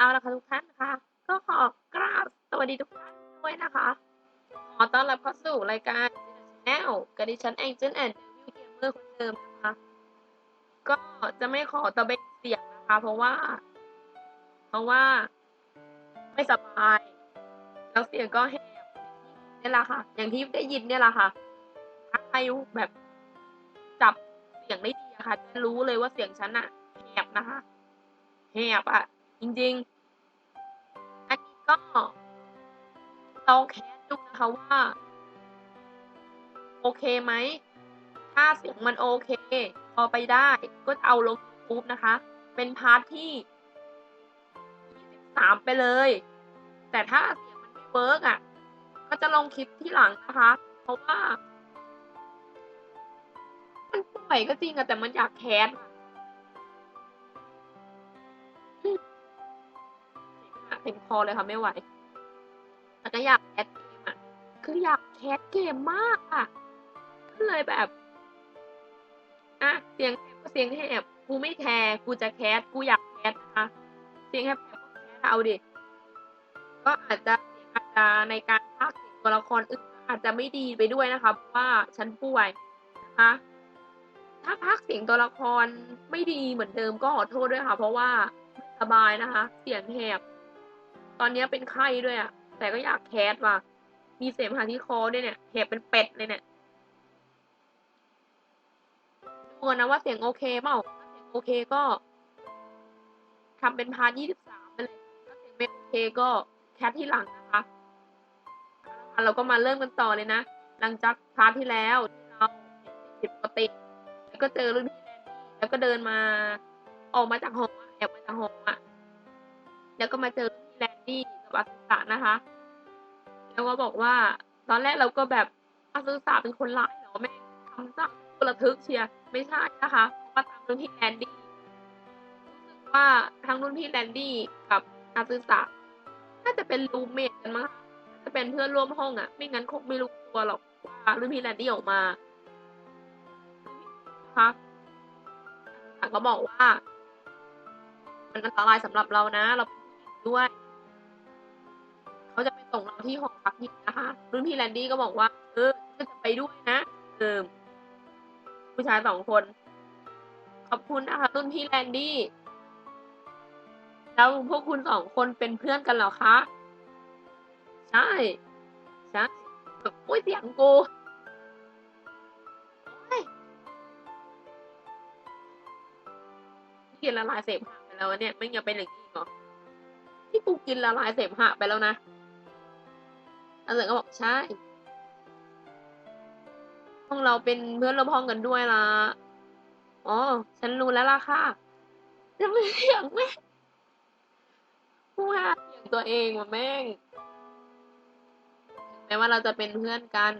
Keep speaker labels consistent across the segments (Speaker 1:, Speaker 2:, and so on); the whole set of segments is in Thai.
Speaker 1: เอาละค่ะทุกท่านนะคะ ก็ขอกราบสวัสดีทุกท่านด้วยนะคะ ขอต้อนรับเข้าสู่รายการ Channel กับดิฉันแองเจิลแอนด์เดวิลเกมเมอร์คนเดิมนะคะ ก็จะไม่ขอตะเบงเสียงนะคะ เพราะว่า เพราะว่า ไม่สบาย แล้วเสียงก็แหบนี่แหละค่ะ อย่างที่ได้ยินเนี่ยแหละค่ะถ้าใครแบบจับเสียงได้ดีอะค่ะจะรู้เลยว่าเสียงฉันอะแหบนะคะแหบอะ จริงๆ อันนี้ก็ลองแคสดูนะคะว่า โอเคไหม ถ้าเสียงมันโอเค พอไปได้ก็เอาลง YouTube นะคะ เป็นพาร์ทที่23ไปเลย แต่ถ้าเสียงมันไม่เวิร์กอะ ก็จะลงคลิปที่หลังนะคะ เพราะว่า มันป่วยก็จริงอะแต่มันอยากแคส เต็มคอเลยค่ะไม่ไหวแต่ก็อยากแคสเกมอะคืออยากแคสเกมมากอะก็เลยแบบอะเสียงแหบก็เสียงแหบกูไม่แคร์กูจะแคสกูอยากแคสนะคะเสียงแหบๆก็แคสเอาดิก็อาจจะอาจจะในการพากย์เสียงตัวละครอื่นอาจจะไม่ดีไปด้วยนะคะเพราะว่าฉันป่วยนะคะถ้าพากย์เสียงตัวละครไม่ดีเหมือนเดิมก็ขอโทษด้วยค่ะ เพราะว่าไม่สบายนะคะ เสียงแหบ ตอนนี้เป็นไข้ด้วยอะแต่ก็อยากแคสว่ะ มีเสมหะที่คอด้วยเนี่ยแหบเป็นเป็ดเลยเนี่ยดูนะว่าเสียงโอเคเปล่าถ้าเสียงโอเคก็ทำเป็นพาร์ทยี่สิบสามไปเลยถ้าเสียงไม่โอเคก็แคสที่หลังนะคะเราก็มาเริ่มกันต่อเลยนะ หลังจากพาร์ทที่แล้วที่เราเห็นผิดปกติ แล้วก็เจอรุ่นพี่แดนนี่แล้วก็เดินมาออกมาจากห้องแอบมาจากห้องอะแล้วก็มาเจอ นี่กับอาสุสะนะคะ แล้วก็บอกว่า ตอนแรกเราก็แบบอาสุสะเป็นคนร้ายเหรอแม่ทำซะระทึกเชียร์ไม่ใช่นะคะเพราะว่าตามรุ่นพี่แดนดี้รู้สึกว่าทั้งรุ่นพี่แดนดี้กับอาสุสะน่าจะเป็นรูมเมทกันมั้งจะเป็นเพื่อนร่วมห้องอะไม่งั้นคงไม่รู้ตัวหรอกว่ารุ่นพี่แดนดี้ออกมาคะอาสุสะก็บอกว่า มันอันตรายสำหรับเรานะ เราเป็น ส่งเราที่หอพักหญิงนะคะรุ่นพี่แลนดี้ก็บอกว่า เออจะไปด้วยนะเออผู้ชายสองคน ขอบคุณนะคะรุ่นพี่แลนดี้แล้วพวกคุณสองคนเป็นเพื่อนกันเหรอคะ ใช่ใช่แบบโอ้ยเสียงกูโอ้ยกินละลายเสมหะไปแล้วเนี่ยไม่ยังเป็นอย่างนี้เหรอที่กูกินละลายเสมหะไปแล้วนะ อาเสริก็บอกใช่ ห้องเราเป็นเพื่อนร่วมห้องกันด้วยล่ะ อ๋อ ฉันรู้แล้วล่ะค่ะจะไม่เสียงแม่งผู้หาเสียงตัวเองว่ะแม่งแม้ว่าเราจะเป็นเพื่อนกัน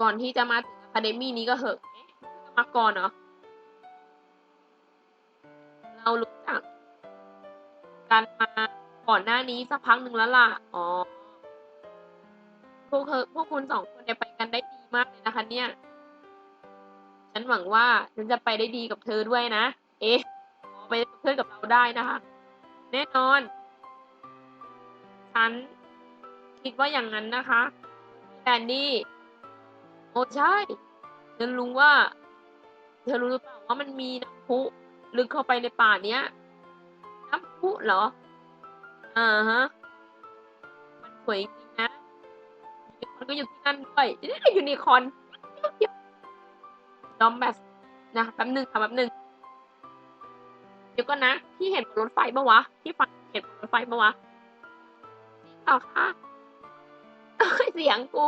Speaker 1: ก่อนที่จะมาถึงอะคาเดมี่นี้ก็เหอะเอ๊ะจะมาก่อนเหรอเรารู้จักกันมา ก่อนหน้านี้สักพักหนึ่งแล้วล่ะ อ๋อ พวกเธอพวกคุณสองคนเนี่ยไปกันได้ดีมากเลยนะคะ เนี่ย ฉันหวังว่าฉันจะไปได้ดีกับเธอด้วยนะ เอ๊ะ ไปเป็นเพื่อนกับเราได้นะคะ แน่นอน ฉัน คิดว่าอย่างนั้นนะคะแดนนี่โอ้ใช่ ฉันรู้ว่า เธอรู้หรือเปล่าว่ามันมีน้ำพุลึกเข้าไปในป่าเนี้ย น้ำพุเหรอ อ่าฮะ มันสวยจริงนะยูนิคอร์นก็อยู่ที่นั่นด้วยเดี๋ยวยูนิคอร์นดอมแบบนะแป๊บหนึ่งค่ะแป๊บหนึ่งเดี๋ยวก่อนะพี่เห็นบนรถไฟปะวะพี่ฟังเห็นบนรถไฟปะวะจริงเหรอคะเสียงกู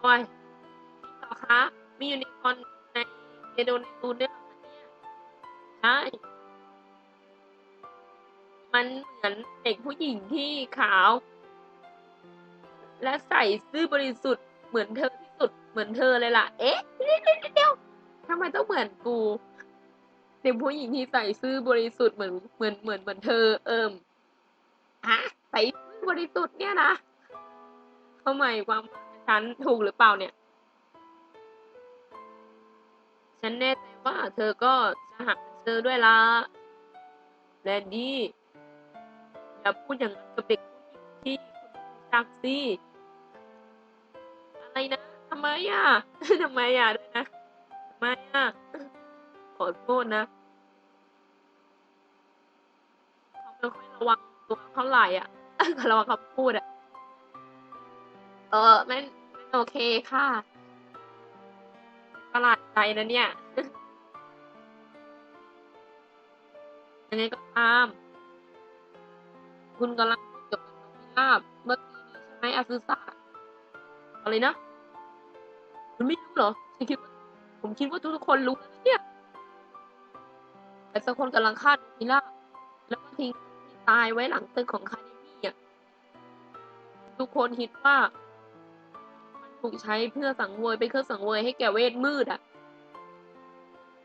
Speaker 1: โอ้ยจริงเหรอคะมียูนิคอร์นในเดโดในตูนด้วย มันเหมือนเด็กผู้หญิงที่ขาว และใส่ซื่อบริสุทธิ์เหมือนเธอที่สุดเหมือนเธอเลยล่ะ เอ๊ะเดี๋ยวเดี๋ยวเดี๋ยวทำไมต้องเหมือนกูเด็กผู้หญิงที่ใส่ซื่อบริสุทธิ์เหมือนเหมือนเหมือนเหมือนเธอ เอิมฮะใส่ซื่อบริสุทธิ์เนี่ยนะทำไมความฉันถูกหรือเปล่าเนี่ย ฉันแน่ใจว่าเธอก็จะหาเจอด้วยละแลนดี้ อย่าพูดอย่างนั้นกับเด็กผู้หญิงที่คุณชักสิอะไรนะทำไมอะทำไมอะด้วยนะทำไมอะขอโทษนะเขาไม่ค่อยระวังตัวเท่าไหร่อะระวังคำพูดอะเออไม่ไม่โอเคค่ะประหลาดใจนะเนี่ยยังไงก็ตาม คุณกำลังพูดกับน้องมิลาบเมื่อกี้นี้ใช่ไหมอาซึสะอะไรนะ คุณไม่รู้เหรอฉันคิดว่าผมคิดว่าทุกๆคนรู้นะเนี่ยแต่สักคนกำลังฆ่าน้องมิลาบแล้วก็ทิ้งที่ตายไว้หลังตึกของคาเดมี่อะทุกคนคิดว่า มันถูกใช้เพื่อสังเวยเป็นเครื่องสังเวยให้แก่เวทมืดอะ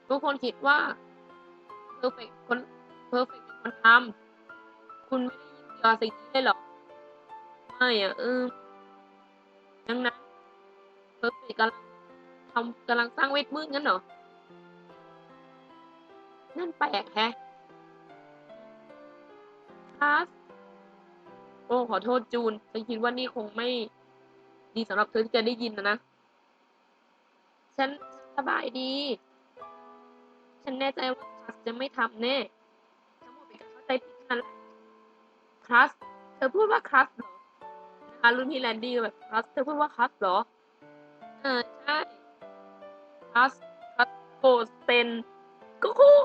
Speaker 1: ทุกคนคิดว่าเพอร์เฟกคนเพอร์เฟกเป็นคนทำคุณไม่ได้ ยินเกี่ยวกับสิ่งนี้เลยเหรอ ไม่อะ เออดังนั้นเพอร์เฟกกำลังทำกำลังสร้างเวทมืดงั้นเหรอ นั่นแปลกแฮะครับโอ้ ขอโทษจูนฉันคิดว่านี่คงไม่ ดีสำหรับเธอที่จะได้ยินนะนะ ฉันสบายดี ฉันแน่ใจว่าคลาสจะไม่ทำแน่ ทั้งหมดเป็นการเข้าใจผิดเท่านั้นแหละ คลาสเธอพูดว่าคลาสเหรอนะคะรุ่นพี่แลนดี้ก็แบบคลาสเธอพูดว่าคลาสเหรอ เออใช่คลาสคลาสโกเซนก็คู่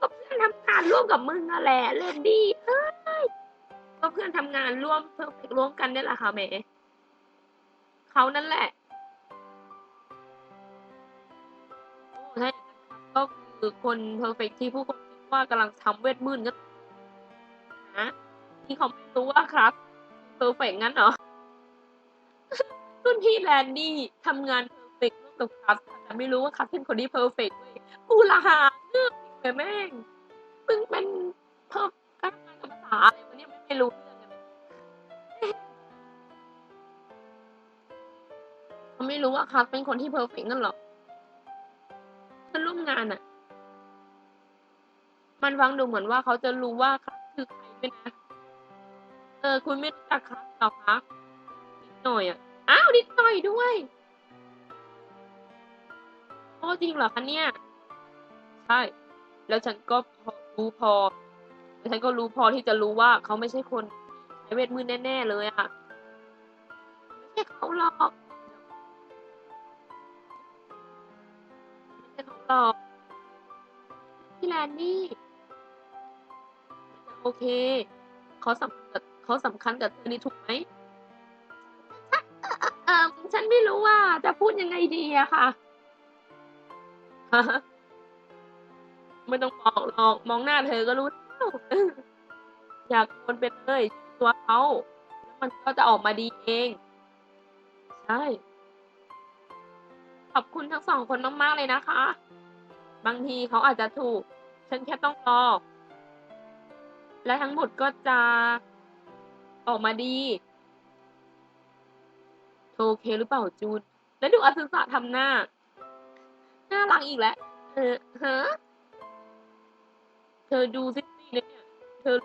Speaker 1: ก็เพื่อนทำงานร่วมกับมึงนั่นแหละแลนดี้เอ้ยก็เพื่อนทำงานร่วมเพื่อร่วมกันนี่แหละค่ะแหมเขานั่นแหละโอ้ถ้าอย่างนั้นครับก็คือคนเพอร์เฟกที่ผู้คนคิดว่ากำลังทำเวทมืดก็นะ ที่เขาไม่รู้ว่าครับเพอร์เฟกงั้นเหรอ รุ่นพี่แลนดี้ทำงานเพอร์เฟกร่วมกับครับแต่ไม่รู้ว่าครับเป็นคนที่เพอร์เฟกเว้ยกูละหาเรื่องอีกเลยแม่งมึงเป็นเพอร์การงานภาษาอะไรวะเนี่ยไม่รู้เรื่องเลยเขาไม่รู้ว่าครับเป็นคนที่เพอร์เฟกนั่นหรอเพื่อนร่วมงานอะมันฟังดูเหมือนว่าเขาจะรู้ว่าครับคือใครด้วยนะ เออ คุณไม่รู้จักครับเหรอคะนิดหน่อยอะ อ้าวนิดหน่อยด้วยโอ้จริงเหรอคะเนี่ย ใช่ แล้วฉันก็พอรู้พอ แล้วฉันก็รู้พอที่จะรู้ว่าเขาไม่ใช่คนใช้เวทมืดแน่ ๆ เลยอะไม่ใช่เขาหรอกไม่ใช่เขาหรอกพี่แลนนี่ โอเคเขาสำคัญกับ เขาสำคัญกับเธอนี่ถูกไหมเออฉันไม่รู้ว่าจะพูดยังไงดีอะค่ะไม่ต้องบอกหรอกมองหน้าเธอก็รู้แล้วอยากคนเป็นเลยตัวเขาแล้วมันก็จะออกมาดีเอง ใช่ ขอบคุณทั้งสองคนมากๆเลยนะคะ บางทีเขาอาจจะถูก ฉันแค่ต้องรอและทั้งหมดก็จะ ออกมาดี โอเคหรือเปล่าจูน แล้วดูอาซึสะทำหน้า น่ารักอีกแล้วเออฮะเธอดูซิซี่เนี่ย เธอ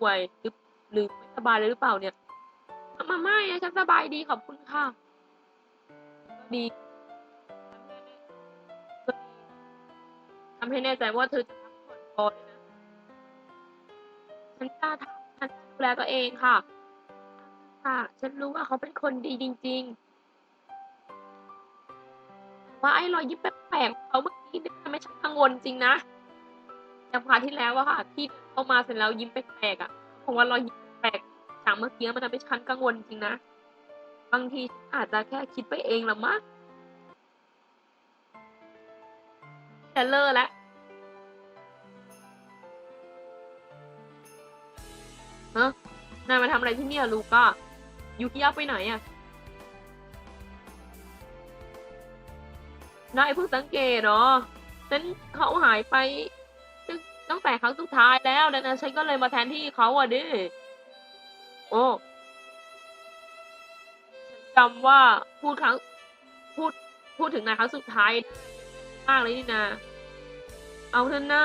Speaker 1: ป่วยหรือหรือไม่สบายเลยหรือเปล่าเนี่ย มาไม่อะฉันสบายดีขอบคุณค่ะ ดีทำให้แน่ใจว่าเธอจะพักผ่อนพอด้วยนะ ฉันกล้าทำฉันจะดูแลตัวเองค่ะ ค่ะ ฉันรู้ว่าเขาเป็นคนดีจริงๆ ว่าไอ้รอยยิ้มแปลกๆของเขาเมื่อกี้นี่ยทำให้ฉันกังวลจริงนะจากพาที่แล้วอะค่ะที่เข้ามาเสร็จแล้วยิ้มแปลกๆอะผมว่ารอยยิ้มแปลกจากเมื่อกี้มันทำให้ฉันกังวลจริงนะ บางทีอาจจะแค่คิดไปเองละมั้งจะเลิกแล้วฮะนายมาทำอะไรที่นี่ลูก้า ยูกิยาไปไหนอะนายเพิ่งสังเกตเหรอฉันเขาหายไป ตั้งแต่ครั้งสุดท้ายแล้วดังนั้นฉันก็เลยมาแทนที่เขาอะดิโอ้ฉันจำว่าพูดครั้งพูดพูดถึงในครั้งสุดท้าย มากเลยนี่นาเอาเถอะนะ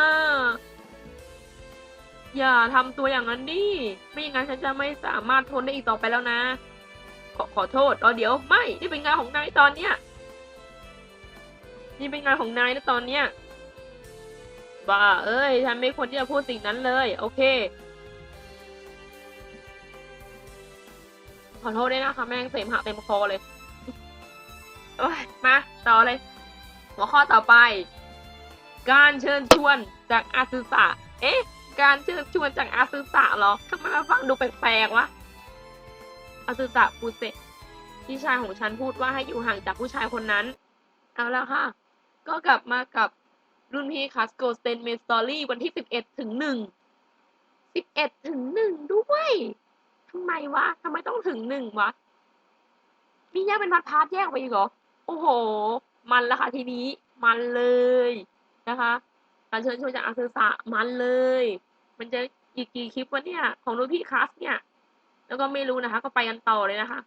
Speaker 1: อย่าทำตัวอย่างนั้นดิ ไม่อย่างนั้นฉันจะไม่สามารถทนได้อีกต่อไปแล้วนะ ขอขอโทษอ๋อเดี๋ยวไม่ นี่เป็นงานของนายตอนเนี้ย นี่เป็นงานของนายนะตอนเนี้ยบ้าเอ้ย ฉันไม่ควรที่จะพูดสิ่งนั้นเลย โอเค ขอโทษด้วยนะคะแม่งเสมหะเต็มคอเลยโอ้ยมา ต่อเลย หัวข้อต่อไป การเชิญชวนจากอาซึสะเอ๊ะ การเชิญชวนจากอาซึสะเหรอทำไมมาฟังดูแปลกๆวะอาซึสะพูดเสร็จพี่ชายของฉันพูดว่าให้อยู่ห่างจากผู้ชายคนนั้น เอาแล้วค่ะ ก็กลับมากับรุ่นพี่คัสโกสเตนเมสตอรี่วันที่สิบเอ็ดถึงหนึ่งสิบเอ็ดถึงหนึ่งด้วยทำไมวะทำไมต้องถึงหนึ่งวะ มีแยกเป็นพาร์ทพาร์ทแยกไปอีกเหรอ โอ้โห มันละค่ะทีนี้ มันเลยนะคะ การเชิญชวนจากอาซึสะมันเลย มันจะอีกกี่คลิปวะเนี่ย ของรุ่นพี่คัสเนี่ย แล้วก็ไม่รู้นะคะ ก็ไปกันต่อเลยนะคะ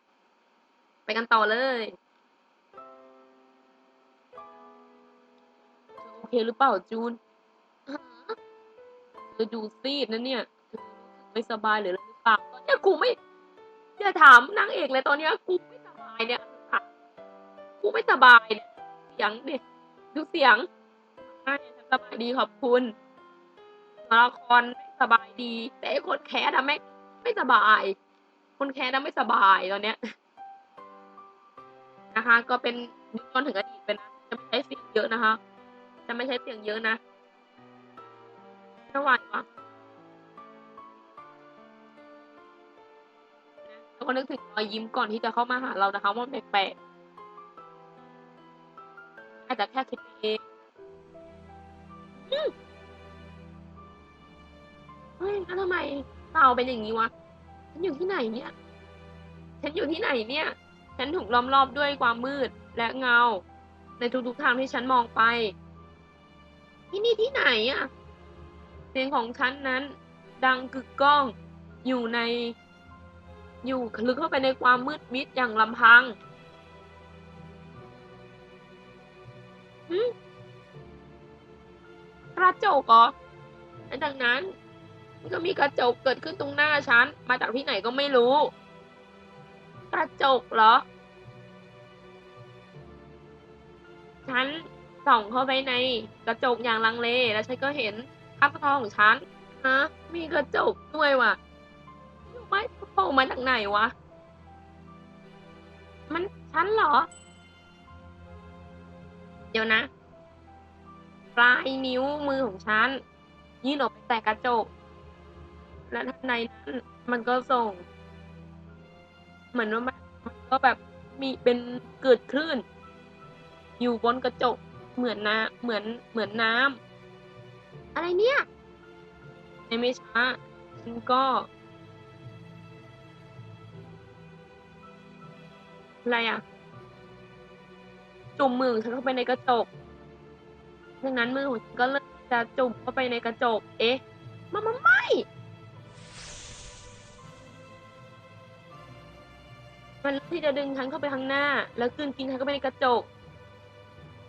Speaker 1: ไปกันต่อเลยโอเคหรือเปล่าจูนเธอดูซีดนะเนี่ยไม่สบายหรืออะไรหรือเปล่าตอนเนี้ยกูไม่อย่าถามนางเอกเลยตอนเนี้ยกูไม่สบายเนี่ยกูไม่สบายเนี่ยเสียงเนี่ยดูเสียงใช่ สบายดีขอบคุณละครไม่สบายดี แต่ไอ้คนแคสอะไม่ไม่สบาย คนแคสอะไม่สบายตอนเนี้ยนะคะ ก็เป็นย้อนถึงอดีตไปนะจะไม่ใช้เสียงเยอะนะคะ จะไม่ใช้เสียงเยอะนะไม่ไหววะแล้วก็นึกถึงรอยยิ้มก่อนที่จะเข้ามาหาเรานะคะว่าแปลกๆอาจจะแค่คิดเอง เฮ้ยแล้วทำไมเตาเป็นอย่างนี้วะ ฉันอยู่ที่ไหนเนี่ย ฉันอยู่ที่ไหนเนี่ย ฉันถูกล้อมรอบด้วยความมืดและเงา ในทุกๆทางที่ฉันมองไป ที่นี่ที่ไหนอะเสียงของฉันนั้น ดังกึกก้อง อยู่ใน อยู่ลึกเข้าไปในความมืดมิดอย่างลำพังหึ กระจกเหรอและดังนั้น มันก็มีกระจกเกิดขึ้นตรงหน้าฉัน มาจากที่ไหนก็ไม่รู้ กระจกเหรอ ฉันส่องเข้าไปในกระจกอย่างลังเล แล้วฉันก็เห็นภาพทองของฉันฮะมีกระจกด้วยว่ะไม่โผล่มาจากไหนวะ มันฉันเหรอ เดี๋ยวนะ ปลายนิ้วมือของฉันยื่นออกไปแต่กระจก และทันในนั้นมันก็ส่ง เหมือนว่ามันก็แบบมีเป็นเกิดคลื่น อยู่บนกระจกเหมือนน้ำเหมือนเหมือนน้ำอะไรเนี่ยในไม่ช้าฉันก็อะไรอะจุ่มมือฉันเข้าไปในกระจก ดังนั้นมือของฉันก็เริ่มจะจุ่มเข้าไปในกระจก เอ๊ะมันมันไม่ มันเริ่มที่จะดึงฉันเข้าไปข้างหน้า แล้วกืนกินฉันเข้าไปในกระจก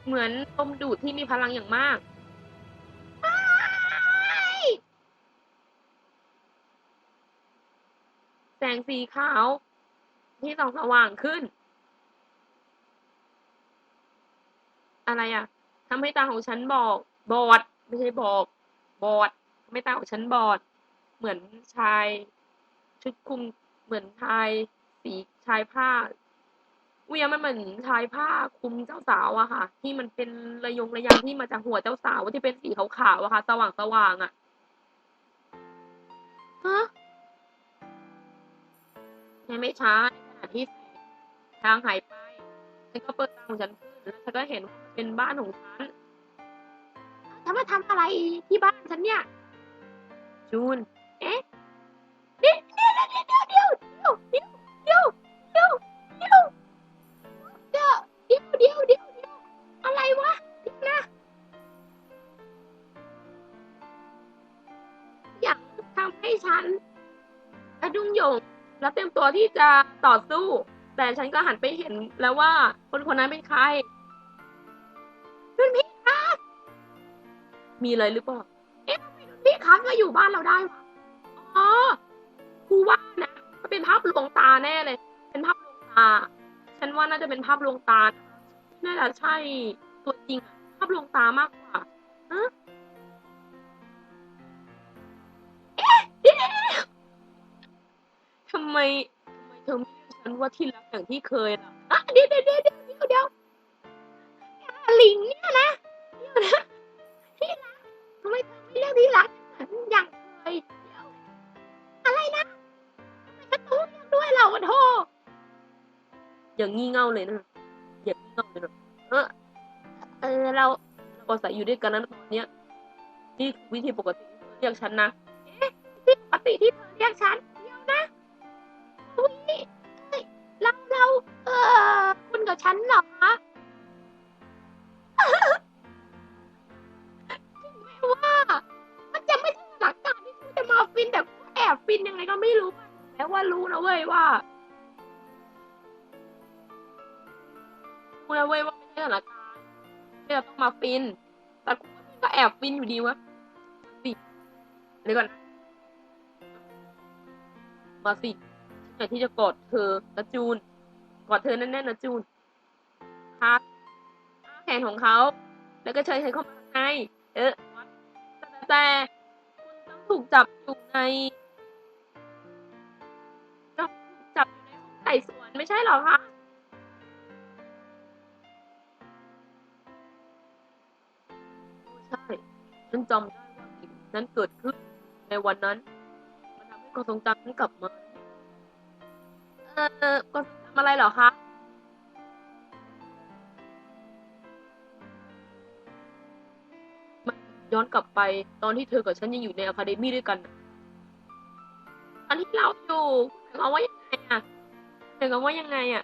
Speaker 1: เหมือนลมดูดที่มีพลังอย่างมากแสงสีขาว ที่ส่องสว่างขึ้น อะไรอะ ทำให้ตาของฉันบอก บอด ไม่ใช่บอก บอดทำให้ตาของฉันบอด เหมือนชาย ชุดคลุมเหมือนชายสีชายผ้าเวียมันเหมือนชายผ้าคลุมเจ้าสาวอะค่ะ ที่มันเป็นระยงระยางที่มาจากหัวเจ้าสาวที่เป็นสีขาวๆอะค่ะ สว่างสว่างๆอะฮะยังไม่ช้าในขณะที่แสงทางหายไปฉันก็เปิดตาของฉันขึ้นแล้วฉันก็เห็นว่ามัน เป็นบ้านของฉันฉันมาทำอะไรที่บ้านฉันเนี่ย จูน เอ๊ะเดี๋ยวเดี๋ยวเดี๋ยวเดี๋ยวเดี๋ยวเดี๋ยวเดี๋ยวเดี๋ยวเดี๋ยวเดี๋ยวเดี๋ยวเดี๋ยวเดี๋ยวเดี๋ยวอะไรวะเดี๋ยวนะอยากทำให้ฉันกระดุงโยงแล้วเตรียมตัวที่จะต่อสู้ แต่ฉันก็หันไปเห็นแล้วว่าคนคนนั้นเป็นใคร มีอะไรหรือเปล่า เอ๊ะทำไมพี่คัสมาอยู่บ้านเราได้วะอ๋อกูว่านะมันเป็นภาพลวงตาแน่เลย เป็นภาพลวงตา ฉันว่าน่าจะเป็นภาพลวงตา น่าจะใช่ตัวจริงอะภาพลวงตามากกว่าเอ๊ะเดี๋ยทำไมทำไมเธอไม่เรียกฉันว่าที่รักอย่างที่เคยล่ะอะเดี๋ยวเดี๋ยว อย่างงี่เง่าเลยนะอย่างงี่เง่าเลยนะเออเออเราเราอาศัยอยู่ด้วยกันนะตอนเนี้ยนี่คือวิธีปกติที่เธอเรียกฉันนะเอ๊ะวิธีปกติที่เธอเรียกฉันเดียวนะอุ๊ยเฮ้ยเราเราเออคุณกับฉันเหรอคะถึงแม้ว่า มันจะไม่ใช่หลักการที่กูจะมาฟินแต่กูแอบฟินยังไงก็ไม่รู้แต่ว่ารู้นะเว้ยว่า รู้นะเว้ยว่าไม่ใช่สถานการณ์ที่เราต้องมาฟิน แต่กูก็แอบฟินอยู่ดีวะสิเดี๋ยวก่อนมาสิฉันอยากที่จะกอดเธอนะจูน กอดเธอแน่นๆนะจูนครับแขนของเขา แล้วก็เชิญฉันเข้ามาข้างในเออแต่คุณต้องถูกจับอยู่ในต้องถูกจับอยู่ในห้องไต่สวนไม่ใช่หรอคะ ฉันจำได้ว่าสิ่งนั้นเกิดขึ้นในวันนั้น มันทำให้ความทรงจำฉันกลับมา เอ่อความทรงจำอะไรเหรอคะย้อนกลับไปตอนที่เธอกับฉันยังอยู่ในอะคาเดมี่ด้วยกัน ตอนที่เราอยู่หมายความว่ายังไงอะหมายความว่ายังไงอะ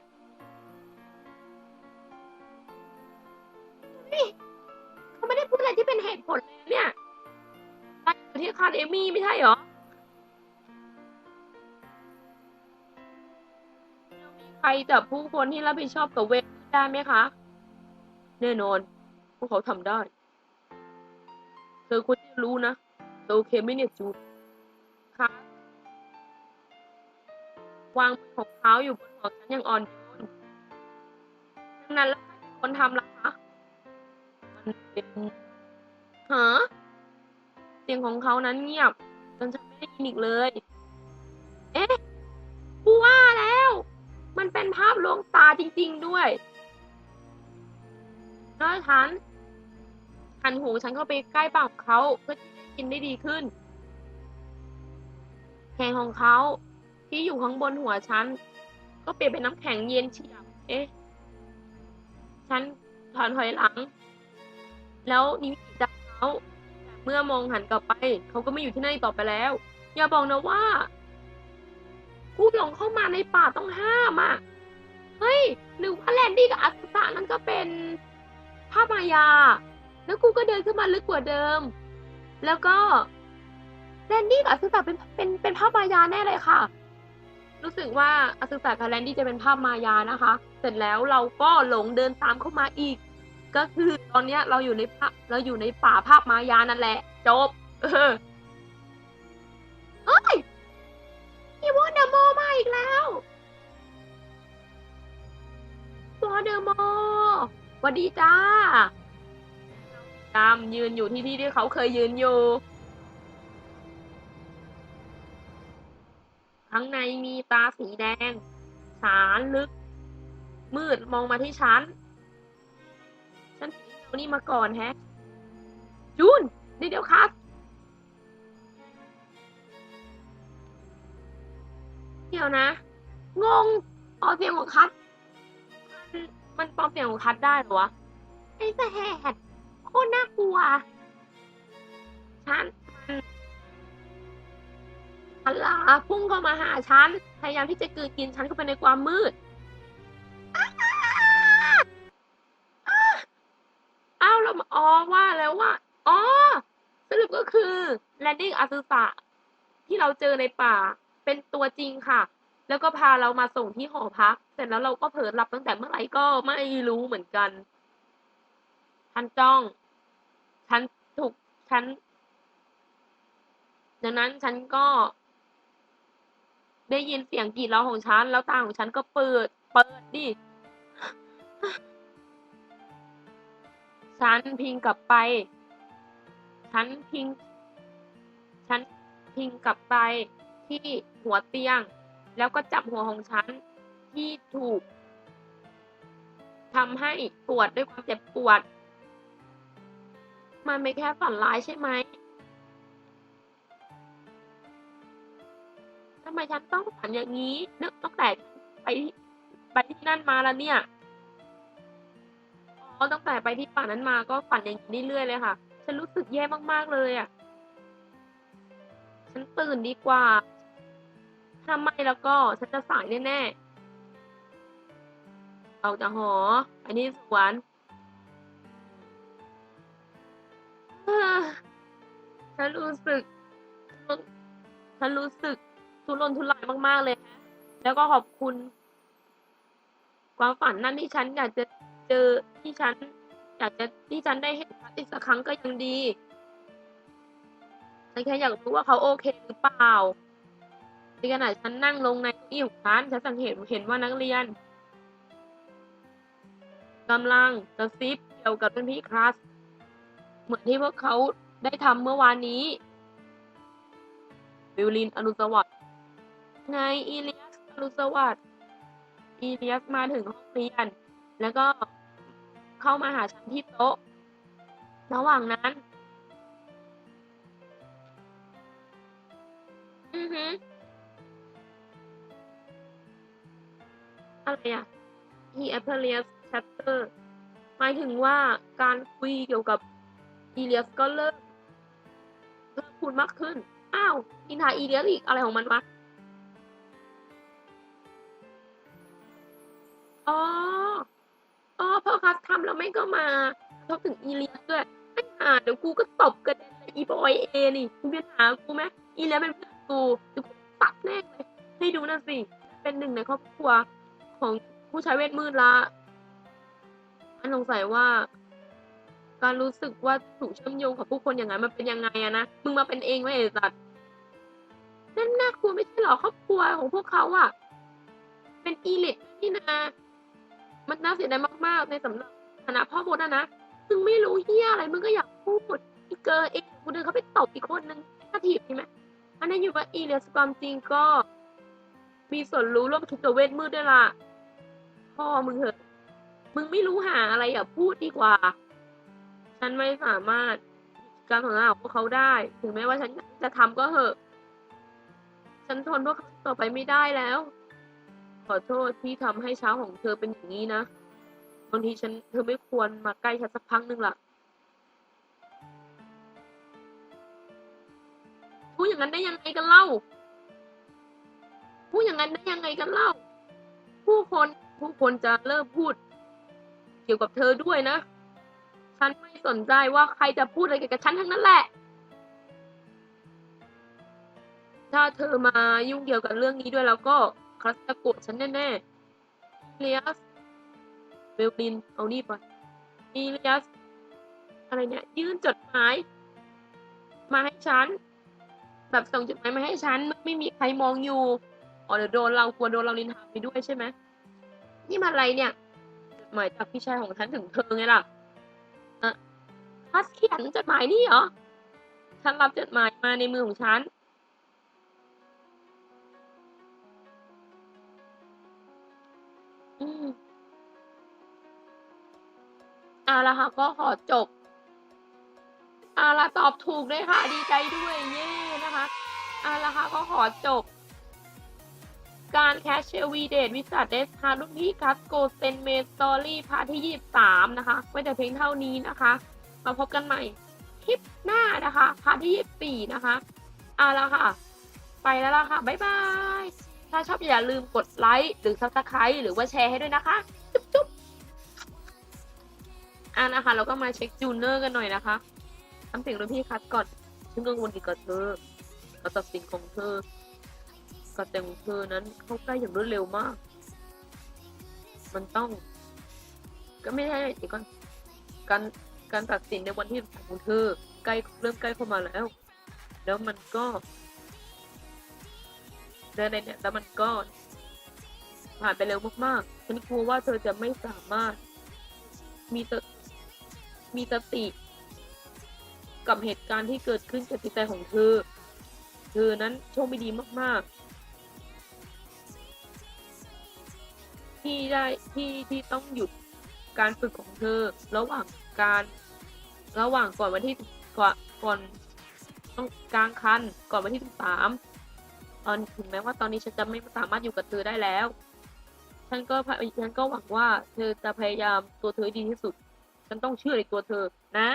Speaker 1: อยู่ที่อมี่ไม่ใช่เหรอมีใครจับผู้คนที่รับผิดชอบกับเวรได้ไหมคะ แน่นอนพวกเขาทำได้ เธอควรจะรู้นะเธอโอเคไหมเนี่ยจูนคะวางมือของเท้าอยู่บนหัวฉันอย่างอ่อนโยนดังนั้นแล้วใครเป็นคนทำล่ะคะมันเป็นฮะ เสียงของเขานั้นเงียบจนฉันไม่ได้ยินอีกเลย เอ๊ะกูว่าแล้ว มันเป็นภาพลวงตาจริง ๆด้วยแล้วฉันหันหูฉันเข้าไปใกล้ปากของเขาเพื่อที่จะกินได้ดีขึ้นแขนของเขาที่อยู่ข้างบนหัวฉัน ก็เปลี่ยนเป็นน้ำแข็งเย็นเฉียบ เอ๊ะ ฉันถอนถอยหลัง แล้วนิ้วจับเขา เมื่อมองหันกลับไป เขาก็ไม่อยู่ที่นั่นต่อไปแล้ว อย่าบอกนะว่ากู้หลงเข้ามาในป่าต้องห้ามอะ เฮ้ยหรือว่าแลนดี้กับอัสตานั่นก็เป็นภาพมายา แล้วกูก็เดินขึ้นมาลึกกว่าเดิม แล้วก็แลนดี้กับอาซึตะเป็นเป็นเป็นภาพมายาแน่เลยค่ะ รู้สึกว่าอาซึตะกับแลนดี้จะเป็นภาพมายานะคะ เสร็จแล้วเราก็หลงเดินตามเข้ามาอีก ก็คือตอนเนี้ยเราอยู่ในภาพเราอยู่ในป่าภาพมายานั่นแหละ จบ เออเอ้ยอีวอนเดอร์โมมาอีกแล้ววอเดอร์โมสวัสดีจ้าดำยืนอยู่ที่ที่ที่เขาเคยยืนอยู่ ข้างในมีตาสีแดง สารลึก มืดมองมาที่ฉัน นี่มาก่อนแฮะ จูนเดี๋ยวเดี๋ยวครับเดี๋ยวนะ งงปลอมเสียงของคัทมันมันปลอมเสียงของคัทได้เหรอวะ ไอ้แสบโคตรน่ากลัว ฉันมันหันหลาพุ่งเข้ามาหาฉัน พยายามที่จะกืนกินฉันเข้าไปในความมืด นดิ้งอาซึสะที่เราเจอในป่าเป็นตัวจริงค่ะ แล้วก็พาเรามาส่งที่หอพัก เสร็จแล้วเราก็เผลอหลับตั้งแต่เมื่อไหร่ก็ไม่รู้เหมือนกันฉันจ้อง ฉันถูกฉันดังนั้นฉันก็ ได้ยินเสียงกรีดร้องของฉัน แล้วตาของฉันก็เปิด เปิดดิ ฉันพิงกลับไป ฉันพิง พิงกลับไปที่หัวเตียง แล้วก็จับหัวของฉันที่ถูกทำให้ปวดด้วยความเจ็บปวด มันไม่แค่ฝันร้ายใช่ไหมทำไมฉันต้องฝันอย่างนี้นึกตั้งแต่ไปไปที่นั่นมาแล้วเนี่ยอ๋อตั้งแต่ไปที่ป่านั้นมาก็ฝันอย่างนี้เรื่อยเลยค่ะ ฉันรู้สึกแย่มากๆเลยอะ ฉันตื่นดีกว่า ถ้าไม่แล้วก็ฉันจะสายแน่ๆ ออกจากหอ อันนี้สวนฉันรู้สึก ฉันรู้สึกทุรนทุรายมาก ๆ เลยนะแล้วก็ขอบคุณ ความฝันนั่นที่ฉันอยากจะเจอที่ฉัน อยากจะที่ฉันได้เห็นอีกสักครั้งก็ยังดี ฉันแค่อยากรู้ว่าเขาโอเคหรือเปล่าในขณะฉันนั่งลงในเก้าอี้ของฉันฉันสังเกตเห็นว่านักเรียนกำลังกระซิบเกี่ยวกับรุ่นพี่คลาสเหมือนที่พวกเขาได้ทำเมื่อวานนี้วิวลินอรุณสวัสดิ์ไงอีเลียสอรุณสวัสดิ์อีเลียสมาถึงห้องเรียน แล้วก็เข้ามาหาฉันที่โต๊ะ ระหว่างนั้น อือฮึอะไรอะ he appears chatter หมายถึงว่าการคุยเกี่ยวกับอีเลียสก็เริ่มเริ่มพูดมากขึ้น อ้าวนินทาอีเลียสอีกอะไรของมันวะ อ๋อ อ๋อพ่อครับทำแล้วไม่ก็มาทบถึงอีเลียสด้วยไม่หาเดี๋ยวกูก็ตบกันเลยอีบอยเอนี่มึงเป็นหากูไหมอีเลียสเป็นเพื่อน กูเดี๋ยวกูตัดแน่เลย ให้ดูนะสิ เป็นหนึ่งในครอบครัวของผู้ใช้เวทมืดละอันสงสัยว่า การรู้สึกว่าถูกเชื่อมโยงกับผู้คนอย่างนั้นมันเป็นยังไงอะนะ มึงมาเป็นเองไหมไอ้สัตว์นั่นน่ากลัวไม่ใช่หรอครอบครัวของพวกเขาอะเป็นอีลิทนี่นามันน่าเสียดายมากๆ ในสำหรับฐานะพ่อมดอะนะ มึงไม่รู้เฮียอะไร มึงก็อยากพูดอีเกอร์เองกูเดินเขาไปตบอีกคนนึงถ้าถีบใช่ไหม อันนั้นอยู่ว่าอีเลียสความจริงก็ มีส่วนรู้ร่วมทุกข์กับเวทมืดด้วยล่ะ พ่อมึงเหอะ มึงไม่รู้หาอะไรอย่าพูดดีกว่า ฉันไม่สามารถการสนทนาของพวกเขาได้ ถึงแม้ว่าฉันจะทำก็เหอะ ฉันทนพวกเขาต่อไปไม่ได้แล้ว ขอโทษที่ทำให้เช้าของเธอเป็นอย่างนี้นะ บางทีฉันเธอไม่ควรมาใกล้ฉันสักพักหนึ่งล่ะ พูดอย่างนั้นได้ยังไงกันเล่า พูดอย่างนั้นได้ยังไงกันเล่า ผู้คนผู้คนจะเริ่มพูด เกี่ยวกับเธอด้วยนะ ฉันไม่สนใจว่าใครจะพูดอะไรเกี่ยวกับฉันทั้งนั้นแหละ ถ้าเธอมายุ่งเกี่ยวกับเรื่องนี้ด้วยแล้วก็เขาจะโกรธฉันแน่ๆเลียสเบลลินเอานี่ไปอีเลียสอะไรเนี่ย ยื่นจดหมาย มาให้ฉัน แบบส่งจดหมายมาให้ฉันไม่มีใครมองอยู่อ๋อเดี๋ยวโดนเรากลัวโดนเราลินทาไปด้วยใช่ไหมนี่มาอะไรเนี่ยจดหมายจากพี่ชายของฉันถึงเธอไงล่ะอะพัสเขียนจดหมายนี่เหรอฉันรับจดหมายมาในมือของฉันอืมเอาละค่ะก็ขอจบ อาละตอบถูกด้วยค่ะ ดีใจด้วยเย่นะคะอาละค่ะก็ขอจบ การแคชเชลวีเดทวิสัทเดสฮารุ่นพี่คัสโกเซนเมสตอรี่พาร์ทที่ 23 นะคะ ไว้แต่เพียงเท่านี้นะคะ มาพบกันใหม่คลิปหน้านะคะพาร์ทที่ 24 นะคะอาละค่ะ ไปแล้วล่ะค่ะ บ๊ายบาย ถ้าชอบอย่าลืมกดไลค์หรือ Subscribe หรือว่าแชร์ให้ด้วยนะคะ จุ๊บจุ๊บอ่านะคะเราก็มาเช็คจูเนอร์กันหน่อยนะคะ ทำเสียงรุ่นพี่คัดก่อนฉันกังวลเกี่ยวกับเธอกับตัดสินของเธอกับแต่งของเธอนั้นเข้าใกล้อย่างรวดเร็วมาก มันต้อง ก็ไม่ใช่เดี๋ยวก่อนการการตัดสินในวันที่ของเธอใกล้เริ่มใกล้เข้ามาแล้ว แล้วมันก็แล้วในเนี่ยแล้วมันก็ผ่านไปเร็วมากๆฉันกลัวว่าเธอจะไม่สามารถ มีตมีสติ กับเหตุการณ์ที่เกิดขึ้นกับจิตใจของเธอ เธอนั้นโชคไม่ดีมากๆ ที่ได้ที่ที่ต้องหยุดการฝึกของเธอ ระหว่างการระหว่างก่อนวันที่ก่อนก่อนต้องกลางคันก่อนวันที่สิบสามตอนถึงแม้ว่าตอนนี้ฉันจะไม่สามารถอยู่กับเธอได้แล้ว ฉันก็พยฉันก็หวังว่าเธอจะพยายามตัวเธอให้ดีที่สุด ฉันต้องเชื่อในตัวเธอนะ